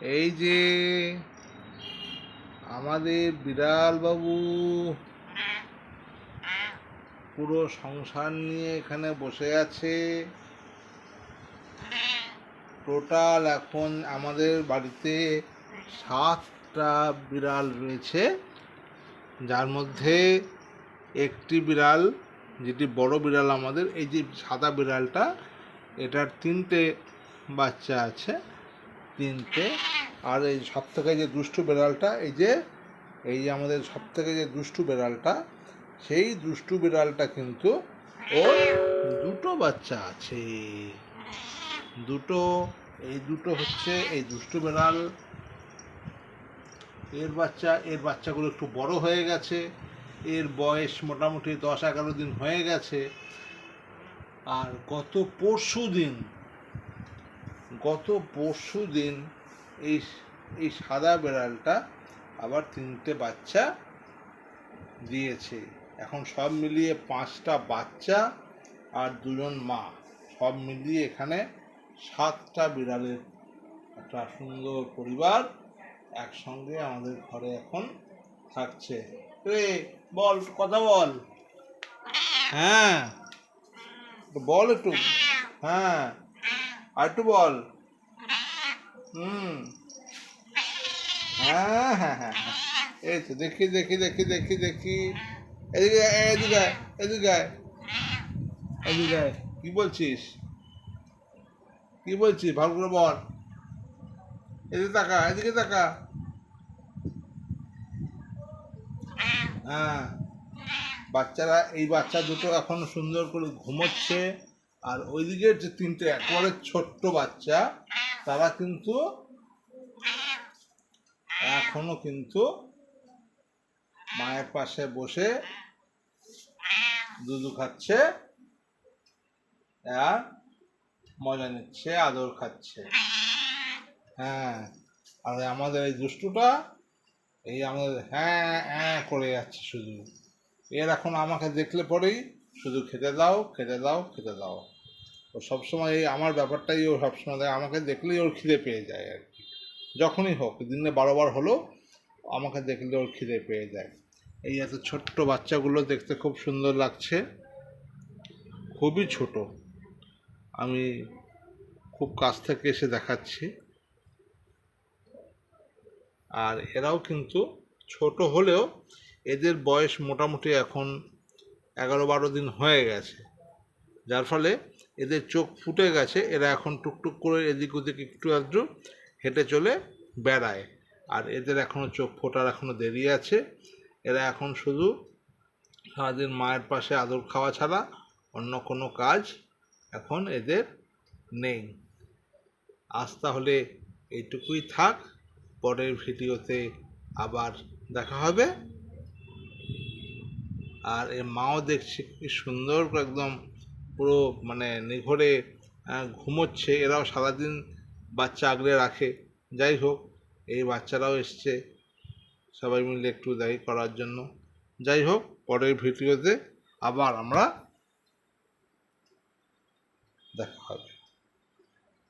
এই যে আমাদের বিড়াল বাবু পুরো সংসার নিয়ে এখানে বসে আছে। টোটাল এখন আমাদের বাড়িতে সাতটা বিড়াল রয়েছে। যার মধ্যে একটি বিড়াল, যেটি বড় বিড়াল আমাদের, এই যে সাদা বিড়ালটা, এটার তিনটে বাচ্চা আছে। তিনটে। আর এই সব থেকে যে দুষ্টু বিড়ালটা, এই যে এই যে আমাদের সব থেকে যে দুষ্টু বিড়ালটা, সেই দুষ্টু বিড়ালটা কিন্তু ওর দুটো বাচ্চা আছে। দুটো, এই দুটো হচ্ছে এই দুষ্টু বেড়াল। এর বাচ্চা, এর বাচ্চাগুলো একটু বড় হয়ে গেছে। এর বয়স মোটামুটি দশ এগারো দিন হয়ে গেছে। আর গত পরশু দিন গত পরশু দিন এই এই সাদা বেড়ালটা আবার তিনটে বাচ্চা দিয়েছে। এখন সব মিলিয়ে পাঁচটা বাচ্চা আর দুজন মা। সব মিলিয়ে এখানে সাতটা বিড়ালের একটা সুন্দর পরিবার একসঙ্গে আমাদের ঘরে এখন থাকছে। রে বল, কথা বল। হ্যাঁ বল একটু। হ্যাঁ। আর একটু বল। হুম। হ্যাঁ হ্যাঁ হ্যাঁ হ্যাঁ। এই তো দেখি দেখি দেখি দেখি দেখি। এদিকে এদিকে এদিকে। এদিকে। কি বলছিস? কি বলছিস? ভালো করে বল। এদিকে তাকা এদিকে তাকা। হ্যাঁ। বাচ্চারা এই বাচ্চা দুটো এখন সুন্দর করে ঘুমোচ্ছে। আর ওইদিকে যে তিনটে একবারে ছোট্ট বাচ্চা, তারা কিন্তু এখনও কিন্তু মায়ের পাশে বসে দুধু খাচ্ছে আর মজা নিচ্ছে, আদর খাচ্ছে। হ্যাঁ আর আমাদের এই দুষ্টুটা এই আমাদের হ্যাঁ হ্যাঁ করে যাচ্ছে শুধু। এর এখন আমাকে দেখলে পরেই শুধু খেতে দাও খেতে দাও খেতে দাও। ও সবসময় এই আমার ব্যাপারটাই ও সবসময় দেয়। আমাকে দেখলেই ওর খিদে পেয়ে যায় আর কি। যখনই হোক, দিনে বারোবার হলো আমাকে দেখলে ওর খিদে পেয়ে যায়। এই এত ছোট্ট বাচ্চাগুলো দেখতে খুব সুন্দর লাগছে। খুবই ছোট। আমি খুব কাছ থেকে এসে দেখাচ্ছি। আর এরাও কিন্তু ছোট হলেও এদের বয়স মোটামুটি এখন এগারো বারো দিন হয়ে গেছে। যার ফলে এদের চোখ ফুটে গেছে, এরা এখন টুকটুক করে এদিক ওদিক একটু আধটু হেঁটে চলে বেড়ায়। আর এদের এখনও চোখ ফোটার এখনও দেরি আছে। এরা এখন শুধু সারাদিন মায়ের পাশে আদর খাওয়া ছাড়া অন্য কোনো কাজ এখন এদের নেই। আজ তাহলে এইটুকুই থাক, পরের ভিডিওতে আবার দেখা হবে। আর এর মাও দেখছি কি সুন্দর একদম পুরো মানে নিঘরে ঘুমোচ্ছে, এরাও সারাদিন বাচ্চা আগলে রাখে। যাই হোক, এই বাচ্চারাও এসছে। সবাই মিলে একটু দায়ী করার জন্য। যাই হোক, পরের ভিডিওতে আবার আমরা দেখা হবে।